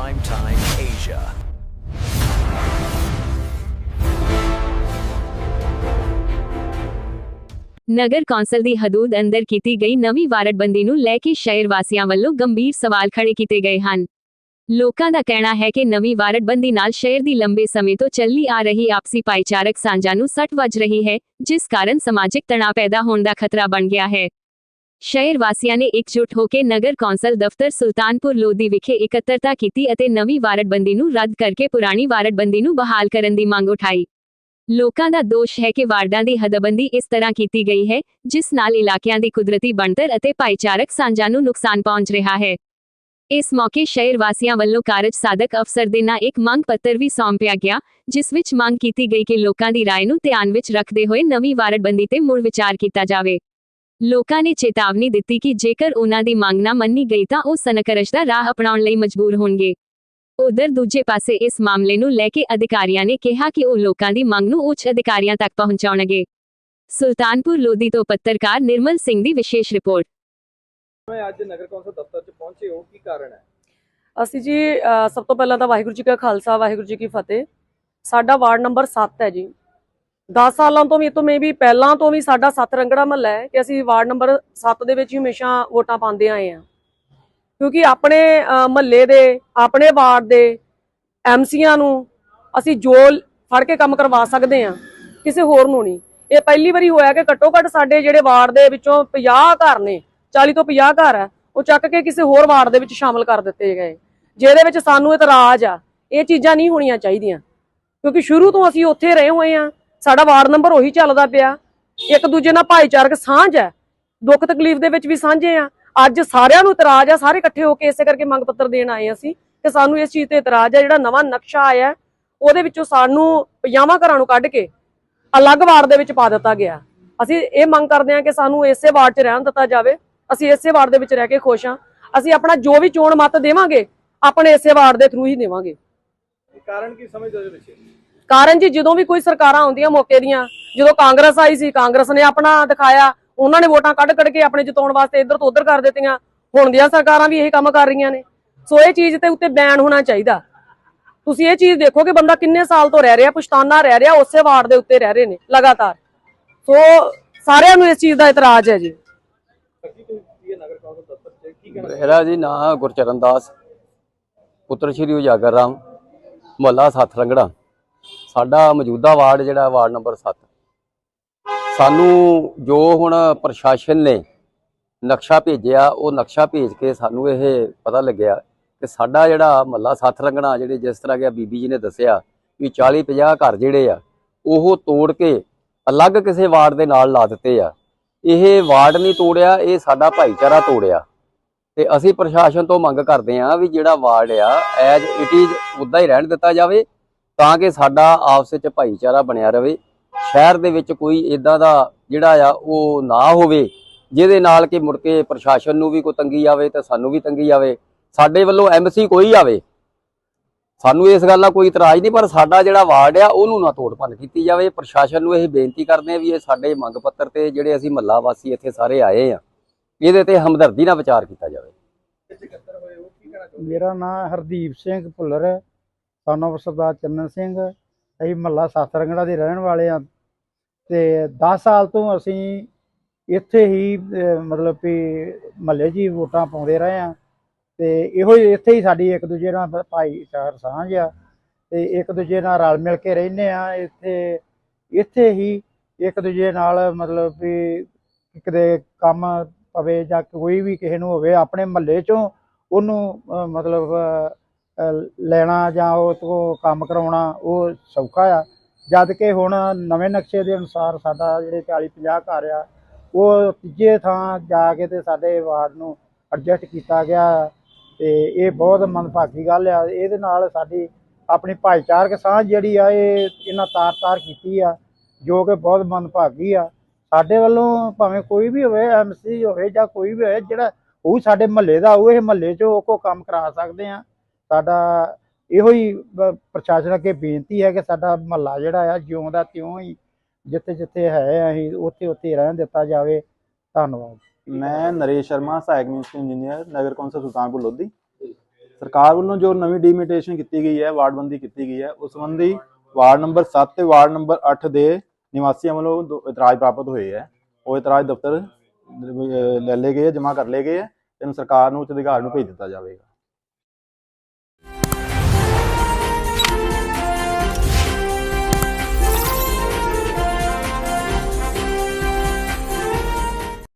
Primetime Asia. ਨਗਰ council ਦੀ ਹਦੂਦ ਅੰਦਰ ਕੀਤੀ ਗਈ ਨਵੀਂ ਵਾਰਡਬੰਦੀ ਨੂੰ ਲੈ ਕੇ ਸ਼ਹਿਰ ਵਾਸੀਆਂ ਵੱਲੋਂ ਗੰਭੀਰ ਸਵਾਲ ਖੜੇ ਕੀਤੇ ਗਏ ਹਨ ਲੋਕਾਂ ਦਾ ਕਹਿਣਾ ਹੈ ਕਿ ਨਵੀਂ ਵਾਰਡਬੰਦੀ ਨਾਲ ਸ਼ਹਿਰ ਦੀ ਲੰਬੇ ਸਮੇਂ ਤੋਂ ਚੱਲੀ ਆ ਰਹੀ ਆਪਸੀ ਭਾਈਚਾਰਕ ਸਾਂਝਾ ਨੂੰ ਸੱਟ ਵੱਜ ਰਹੀ ਹੈ, ਜਿਸ ਕਾਰਨ ਸਮਾਜਿਕ ਤਣਾਅ ਪੈਦਾ ਹੋਣ ਦਾ ਖਤਰਾ ਬਣ ਗਿਆ ਹੈ ਸ਼ਹਿਰ ਵਾਸੀਆਂ ਨੇ ਇਕਜੁੱਟ ਹੋ ਕੇ ਨਗਰ ਕੌਂਸਲ ਦਫ਼ਤਰ ਸੁਲਤਾਨਪੁਰ ਲੋਧੀ ਵਿਖੇ ਇਕੱਤਰਤਾ ਕੀਤੀ ਅਤੇ ਨਵੀਂ ਵਾਰਡਬੰਦੀ ਨੂੰ ਰੱਦ ਕਰਕੇ ਪੁਰਾਣੀ ਵਾਰਡਬੰਦੀ ਨੂੰ ਬਹਾਲ ਕਰਨ ਦੀ ਮੰਗ ਉਠਾਈ ਲੋਕਾਂ ਦਾ ਦੋਸ਼ ਹੈ ਕਿ ਵਾਰਡਾਂ ਦੀ ਹਦਬੰਦੀ ਇਸ ਤਰ੍ਹਾਂ ਕੀਤੀ ਗਈ ਹੈ ਜਿਸ ਨਾਲ ਇਲਾਕਿਆਂ ਦੀ ਕੁਦਰਤੀ ਬਣਤਰ ਅਤੇ ਭਾਈਚਾਰਕ ਸਾਂਝਾਂ ਨੂੰ ਨੁਕਸਾਨ ਪਹੁੰਚ ਰਿਹਾ ਹੈ ਇਸ ਮੌਕੇ ਸ਼ਹਿਰ ਵਾਸੀਆਂ ਵੱਲੋਂ ਕਾਰਜ ਸਾਧਕ ਅਫਸਰ ਦੇ ਨਾਂ ਇੱਕ ਮੰਗ ਪੱਤਰ ਵੀ ਸੌਂਪਿਆ ਗਿਆ ਜਿਸ ਵਿੱਚ ਮੰਗ ਕੀਤੀ ਗਈ ਕਿ ਲੋਕਾਂ ਦੀ رائے ਨੂੰ ਧਿਆਨ ਵਿੱਚ ਰੱਖਦੇ ਹੋਏ ਨਵੀਂ ਵਾਰਡਬੰਦੀ ਤੇ ਮੁੜ ਵਿਚਾਰ ਕੀਤਾ ਜਾਵੇ ਲੋਕਾਂ ਨੇ ਚੇਤਾਵਨੀ ਦਿੱਤੀ ਕਿ ਜੇਕਰ ਉਹਨਾਂ ਦੀ ਮੰਗ ਨਾ ਮੰਨੀ ਗਈ ਤਾਂ ਉਹ ਸਨਕਰਸ਼ ਦਾ ਰਾਹ ਅਪਣਾਉਣ ਲਈ ਮਜਬੂਰ ਹੋਣਗੇ। ਉਧਰ ਦੂਜੇ ਪਾਸੇ ਇਸ ਮਾਮਲੇ ਨੂੰ ਲੈ ਕੇ ਅਧਿਕਾਰੀਆਂ ਨੇ ਕਿਹਾ ਕਿ ਉਹ ਲੋਕਾਂ ਦੀ ਮੰਗ ਨੂੰ ਉੱਚ ਅਧਿਕਾਰੀਆਂ ਤੱਕ ਪਹੁੰਚਾਉਣਗੇ। ਸੁਲਤਾਨਪੁਰ ਲੋਧੀ ਤੋਂ ਪੱਤਰਕਾਰ ਨਿਰਮਲ ਸਿੰਘ ਦੀ ਵਿਸ਼ੇਸ਼ ਰਿਪੋਰਟ। ਮੈਂ ਅੱਜ ਨਗਰ ਕੌਂਸਲ ਦਫ਼ਤਰ 'ਚ ਪਹੁੰਚੇ ਹੋ ਕੀ ਕਾਰਨ ਹੈ? ਅਸੀਂ ਜੀ ਸਭ ਤੋਂ ਪਹਿਲਾਂ ਤਾਂ ਵਾਹਿਗੁਰੂ ਜੀ ਕਾ ਖਾਲਸਾ ਵਾਹਿਗੁਰੂ ਜੀ ਕੀ ਫਤਿਹ। ਸਾਡਾ ਵਾਰਡ ਨੰਬਰ 7 ਹੈ ਜੀ। 10 ਸਾਲਾਂ ਤੋਂ ਵੀ, ਇਹ ਤੋਂ ਮੇਬੀ ਪਹਿਲਾਂ ਤੋਂ ਵੀ ਸਾਡਾ ਸੱਤ ਰੰਗੜਾ ਮਹੱਲਾ ਹੈ ਕਿ ਅਸੀਂ ਵਾਰਡ ਨੰਬਰ 7 ਦੇ ਵਿੱਚ ਹੀ ਹਮੇਸ਼ਾ ਵੋਟਾਂ ਪਾਉਂਦੇ ਆਏ ਹਾਂ। ਕਿਉਂਕਿ ਆਪਣੇ ਮਹੱਲੇ ਦੇ, ਆਪਣੇ ਵਾਰਡ ਦੇ ਐਮਸੀਆਂ ਨੂੰ ਅਸੀਂ ਜੋ ਫੜ ਕੇ ਕੰਮ ਕਰਵਾ ਸਕਦੇ ਹਾਂ, ਕਿਸੇ ਹੋਰ ਨੂੰ ਨਹੀਂ। ਇਹ ਪਹਿਲੀ ਵਾਰੀ ਹੋਇਆ ਕਿ ਘੱਟੋ ਘੱਟ ਸਾਡੇ ਜਿਹੜੇ ਵਾਰਡ ਦੇ ਵਿੱਚੋਂ 50 ਘਰ ਨੇ 40 ਤੋਂ 50 ਘਰ ਹੈ ਉਹ ਚੱਕ ਕੇ ਕਿਸੇ ਹੋਰ ਵਾਰਡ ਦੇ ਵਿੱਚ ਸ਼ਾਮਲ ਕਰ ਦਿੱਤੇ ਗਏ। ਜਿਹਦੇ ਵਿੱਚ ਸਾਨੂੰ ਇਤਰਾਜ਼ ਆ, ਇਹ ਚੀਜ਼ਾਂ ਨਹੀਂ ਹੋਣੀਆਂ ਚਾਹੀਦੀਆਂ। ਕਿਉਂਕਿ ਸ਼ੁਰੂ ਤੋਂ ਅਸੀਂ ਉੱਥੇ ਰਹੇ ਹੋਏ ਆ ਸਾਡਾ ਵਾਰਡ ਨੰਬਰ ਉਹੀ ਚੱਲਦਾ ਪਿਆ। ਇੱਕ ਦੂਜੇ ਨਾਲ ਭਾਈਚਾਰਕ ਸਾਂਝ ਹੈ। ਦੁੱਖ ਤਕਲੀਫ ਦੇ ਵਿੱਚ ਵੀ ਸਾਂਝੇ ਆ। ਅੱਜ ਸਾਰਿਆਂ ਨੂੰ ਇਤਰਾਜ਼ ਆ, ਸਾਰੇ ਇਕੱਠੇ ਹੋ ਕੇ ਇਸੇ ਕਰਕੇ ਮੰਗ ਪੱਤਰ ਦੇਣ ਆਏ ਅਸੀਂ ਕਿ ਸਾਨੂੰ ਇਸ ਚੀਜ਼ ਤੇ ਇਤਰਾਜ਼ ਆ, ਜਿਹੜਾ ਨਵਾਂ ਨਕਸ਼ਾ ਆਇਆ ਉਹਦੇ ਵਿੱਚੋਂ ਸਾਨੂੰ 50 ਘਰਾਂ ਨੂੰ ਕੱਢ ਕੇ ਅਲੱਗ ਵਾਰਡ ਦੇ ਵਿੱਚ ਪਾ ਦਿੱਤਾ ਗਿਆ। ਅਸੀਂ ਇਹ ਮੰਗ ਕਰਦੇ ਹਾਂ ਕਿ ਸਾਨੂੰ ਇਸੇ ਵਾਰਡ 'ਚ ਰਹਿਣ ਦਿੱਤਾ ਜਾਵੇ। ਅਸੀਂ ਇਸੇ ਵਾਰਡ ਦੇ ਵਿੱਚ ਰਹਿ ਕੇ ਖੁਸ਼ ਹਾਂ। ਅਸੀਂ ਆਪਣਾ ਜੋ ਵੀ ਚੋਣ ਮਤ ਦੇਵਾਂਗੇ, ਆਪਣੇ ਇਸੇ ਵਾਰਡ ਦੇ ਥਰੂ ਹੀ ਦੇਵਾਂਗੇ। ਕਾਰਨ ਕੀ ਸਮਝਦੇ ਹੋ ਇਹਦੇ ਕਾਰਨ ਜੀ ਜਦੋਂ ਵੀ ਕੋਈ ਸਰਕਾਰਾਂ ਆਉਂਦੀਆਂ ਮੌਕੇ ਦੀਆਂ, ਜਦੋਂ ਕਾਂਗਰਸ ਆਈ ਸੀ, ਕਾਂਗਰਸ ਨੇ ਆਪਣਾ ਦਿਖਾਇਆ, ਉਹਨਾਂ ਨੇ ਵੋਟਾਂ ਕੱਢ ਕੱਢ ਕੇ ਆਪਣੇ ਜਿਤਾਉਣ ਵਾਸਤੇ ਇੱਧਰ ਤੋਂ ਉੱਧਰ ਕਰ ਦਿੱਤੀਆਂ। ਹੁਣ ਦੀਆਂ ਸਰਕਾਰਾਂ ਵੀ ਇਹੀ ਕੰਮ ਕਰ ਰਹੀਆਂ ਨੇ। ਸੋ ਇਹ ਚੀਜ਼ ਤੇ ਉੱਤੇ ਬੈਨ ਹੋਣਾ ਚਾਹੀਦਾ। ਤੁਸੀਂ ਇਹ ਚੀਜ਼ ਦੇਖੋ ਕਿ ਬੰਦਾ ਕਿੰਨੇ ਸਾਲ ਤੋਂ ਰਹਿ ਰਿਹਾ ਪਛਤਾਨਾ ਰਹਿ ਰਿਹਾ, ਉਸੇ ਵਾਰਡ ਦੇ ਉੱਤੇ ਰਹਿ ਰਹੇ ਨੇ, ਲਗਾਤਾਰ। ਸੋ ਸਾਰਿਆਂ ਨੂੰ ਇਸ ਚੀਜ਼ ਦਾ ਇਤਰਾਜ਼ ਹੈ ਜੀ। ਅੱਗੇ ਮੇਰਾ ਜੀ, ਨਾਂ ਗੁਰਚਰਨ ਦਾਸ, ਪੁੱਤਰ ਸ਼੍ਰੀ ਉਜਾਗਰ ਰਾਮ, ਮੁਹੱਲਾ ਸੱਤ ਰੰਗੜਾ। ਸਾਡਾ ਮੌਜੂਦਾ ਵਾਰਡ ਜਿਹੜਾ ਵਾਰਡ ਨੰਬਰ 7 ਸਾਨੂੰ ਜੋ ਹੁਣ ਪ੍ਰਸ਼ਾਸਨ ਨੇ ਨਕਸ਼ਾ ਭੇਜਿਆ, ਉਹ ਨਕਸ਼ਾ ਭੇਜ ਕੇ ਸਾਨੂੰ ਇਹ ਪਤਾ ਲੱਗਿਆ ਕਿ ਸਾਡਾ ਜਿਹੜਾ ਮੁਹੱਲਾ ਸੱਤ ਰੰਗਣਾ ਜਿਹੜੇ ਜਿਸ ਤਰ੍ਹਾਂ ਕਿ ਬੀਬੀ ਜੀ ਨੇ ਦੱਸਿਆ ਵੀ 40 50 ਘਰ ਜਿਹੜੇ ਆ, ਉਹ ਤੋੜ ਕੇ ਅਲੱਗ ਕਿਸੇ ਵਾਰਡ ਦੇ ਨਾਲ ਲਾ ਦਿੱਤੇ ਆ। ਇਹ ਵਾਰਡ ਨਹੀਂ ਤੋੜਿਆ, ਇਹ ਸਾਡਾ ਭਾਈਚਾਰਾ ਤੋੜਿਆ। ਤੇ ਅਸੀਂ ਪ੍ਰਸ਼ਾਸਨ ਤੋਂ ਮੰਗ ਕਰਦੇ ਹਾਂ ਵੀ ਜਿਹੜਾ ਵਾਰਡ ਆ ਐਜ ਇਟ ਇਜ਼ ਉਦਾਂ ਹੀ ਰਹਿਣ ਦਿੱਤਾ ਜਾਵੇ। ਤਾਂ ਕਿ ਸਾਡਾ ਆਪਸ ਵਿੱਚ ਭਾਈਚਾਰਾ ਬਣਿਆ ਰਹੇ ਸ਼ਹਿਰ ਦੇ ਵਿੱਚ ਕੋਈ ਇਦਾਂ ਦਾ ਜਿਹੜਾ ਆ ਉਹ ਨਾ ਹੋਵੇ, ਜਿਹਦੇ ਨਾਲ ਕਿ ਮੁੜ ਕੇ ਪ੍ਰਸ਼ਾਸਨ ਨੂੰ ਵੀ ਕੋਈ ਤੰਗੀ ਆਵੇ ਤੇ ਸਾਨੂੰ ਵੀ ਤੰਗੀ ਆਵੇ, ਸਾਡੇ ਵੱਲੋਂ ਐਮਸੀ ਕੋਈ ਆਵੇ। ਸਾਨੂੰ ਇਸ ਗੱਲ ਦਾ ਕੋਈ ਇਤਰਾਜ਼ ਨਹੀਂ, ਪਰ ਸਾਡਾ ਜਿਹੜਾ ਵਾਰਡ ਆ, ਉਹਨੂੰ ਨਾ ਤੋੜ ਭੰਨ ਕੀਤੀ ਜਾਵੇ। ਪ੍ਰਸ਼ਾਸਨ ਨੂੰ ਇਹ ਬੇਨਤੀ ਕਰਦੇ ਆ ਵੀ ਇਹ ਸਾਡੇ ਮੰਗ ਪੱਤਰ ਤੇ ਜਿਹੜੇ ਅਸੀਂ ਮਹੱਲਾ ਵਾਸੀ ਇੱਥੇ ਸਾਰੇ ਆਏ ਆ, ਇਹਦੇ ਤੇ ਹਮਦਰਦੀ ਨਾਲ ਵਿਚਾਰ ਕੀਤਾ ਜਾਵੇ। ਮੇਰਾ ਨਾਮ ਹਰਦੀਪ ਸਿੰਘ ਭੁੱਲਰ ਹੈ। Son of ਸਰਦਾਰ ਚੰਨਨ ਸਿੰਘ ਅਸੀਂ ਮਹੱਲਾ ਸੱਤ ਰੰਗੜਾ ਦੇ ਰਹਿਣ ਵਾਲੇ ਆ ਤੇ 10 ਸਾਲ ਤੋਂ ਅਸੀਂ ਇੱਥੇ ਹੀ ਮਤਲਬ ਕਿ ਮਹੱਲੇ 'ਚ ਹੀ ਵੋਟਾਂ ਪਾਉਂਦੇ ਰਹੇ ਆ ਤੇ ਇਹੋ ਹੀ ਇੱਥੇ ਹੀ ਸਾਡੀ ਇੱਕ ਦੂਜੇ ਨਾਲ ਭਾਈਚਾਰ ਸਾਂਝ ਆ। ਤੇ ਇੱਕ ਦੂਜੇ ਨਾਲ ਰਲ ਮਿਲ ਕੇ ਰਹਿੰਦੇ ਆ ਇੱਥੇ ਇੱਥੇ ਹੀ ਇੱਕ ਦੂਜੇ ਨਾਲ ਮਤਲਬ ਵੀ ਕਿਤੇ ਕੰਮ ਪਵੇ ਜਾਂ ਕੋਈ ਵੀ ਕਿਸੇ ਨੂੰ ਹੋਵੇ, ਆਪਣੇ ਮਹੱਲੇ 'ਚੋਂ ਉਹਨੂੰ ਮਤਲਬ ਲੈਣਾ ਜਾਂ ਉਹ ਤੋਂ ਕੰਮ ਕਰਾਉਣਾ, ਉਹ ਸੌਖਾ ਆ। ਜਦ ਕਿ ਹੁਣ ਨਵੇਂ ਨਕਸ਼ੇ ਦੇ ਅਨੁਸਾਰ ਸਾਡਾ ਜਿਹੜੇ 40 50 ਘਰ ਆ, ਉਹ ਤੀਜੇ ਥਾਂ ਜਾ ਕੇ ਤੇ ਸਾਡੇ ਵਾਰਡ ਨੂੰ ਐਡਜਸਟ ਕੀਤਾ ਗਿਆ। ਤੇ ਇਹ ਬਹੁਤ ਮੰਦਭਾਗੀ ਗੱਲ ਆ। ਇਹਦੇ ਨਾਲ ਸਾਡੀ ਆਪਣੀ ਭਾਈਚਾਰਕ ਸਾਂਝ ਜਿਹੜੀ ਆ, ਇਹ ਇਹਨਾਂ ਤਾਰ-ਤਾਰ ਕੀਤੀ ਆ, ਜੋ ਕਿ ਬਹੁਤ ਮੰਦਭਾਗੀ ਆ। ਸਾਡੇ ਵੱਲੋਂ ਭਾਵੇਂ ਕੋਈ ਵੀ ਹੋਵੇ ਐਮਸੀ ਹੋਵੇ ਜਾਂ ਕੋਈ ਵੀ ਹੋਵੇ, ਜਿਹੜਾ ਉਹ ਸਾਡੇ ਮਹੱਲੇ ਦਾ, ਉਹ ਇਹ ਮਹੱਲੇ 'ਚ ਉਹ ਕੋ ਕੰਮ ਕਰਾ ਸਕਦੇ ਆ। ਸਾਡਾ ਇਹੋ ਹੀ ਪ੍ਰਸ਼ਾਸਨ ਅੱਗੇ ਬੇਨਤੀ ਹੈ ਕਿ ਸਾਡਾ ਮਹੱਲਾ ਜਿਹੜਾ ਆ ਜਿਉਂ ਦਾ ਤਿਉਂ ਹੀ ਜਿੱਥੇ ਜਿੱਥੇ ਹੈ ਅਸੀਂ ਉੱਥੇ ਉੱਥੇ ਰਹਿਣ ਦਿੱਤਾ ਜਾਵੇ। ਧੰਨਵਾਦ। ਮੈਂ ਨਰੇਸ਼ ਸ਼ਰਮਾ, ਸਹਾਇਕ ਮਿਊਨਿਸਪਲ ਇੰਜੀਨੀਅਰ, ਨਗਰ ਕੌਂਸਲ ਸੁਲਤਾਨਪੁਰ, ਲੋਧੀ। ਸਰਕਾਰ ਵੱਲੋਂ ਜੋ ਨਵੀਂ ਡਿਮਿਟੇਸ਼ਨ ਕੀਤੀ ਗਈ ਹੈ, ਵਾਰਡਬੰਦੀ ਕੀਤੀ ਗਈ ਹੈ, ਉਸ ਸੰਬੰਧੀ ਵਾਰਡ ਨੰਬਰ 7 ਤੇ ਵਾਰਡ ਨੰਬਰ 8 ਦੇ ਨਿਵਾਸੀਆਂ ਵੱਲੋਂ ਦੋ ਇਤਰਾਜ਼ ਪ੍ਰਾਪਤ ਹੋਏ ਹੈ। ਉਹ ਇਤਰਾਜ਼ ਦਫ਼ਤਰ ਲੈ ਲਏ ਗਏ ਜਮ੍ਹਾਂ ਕਰ ਲਏ ਗਏ ਹੈ ਇਹਨੂੰ ਸਰਕਾਰ ਨੂੰ ਉੱਚ ਅਧਿਕਾਰ ਨੂੰ ਭੇਜ ਦਿੱਤਾ ਜਾਵੇਗਾ।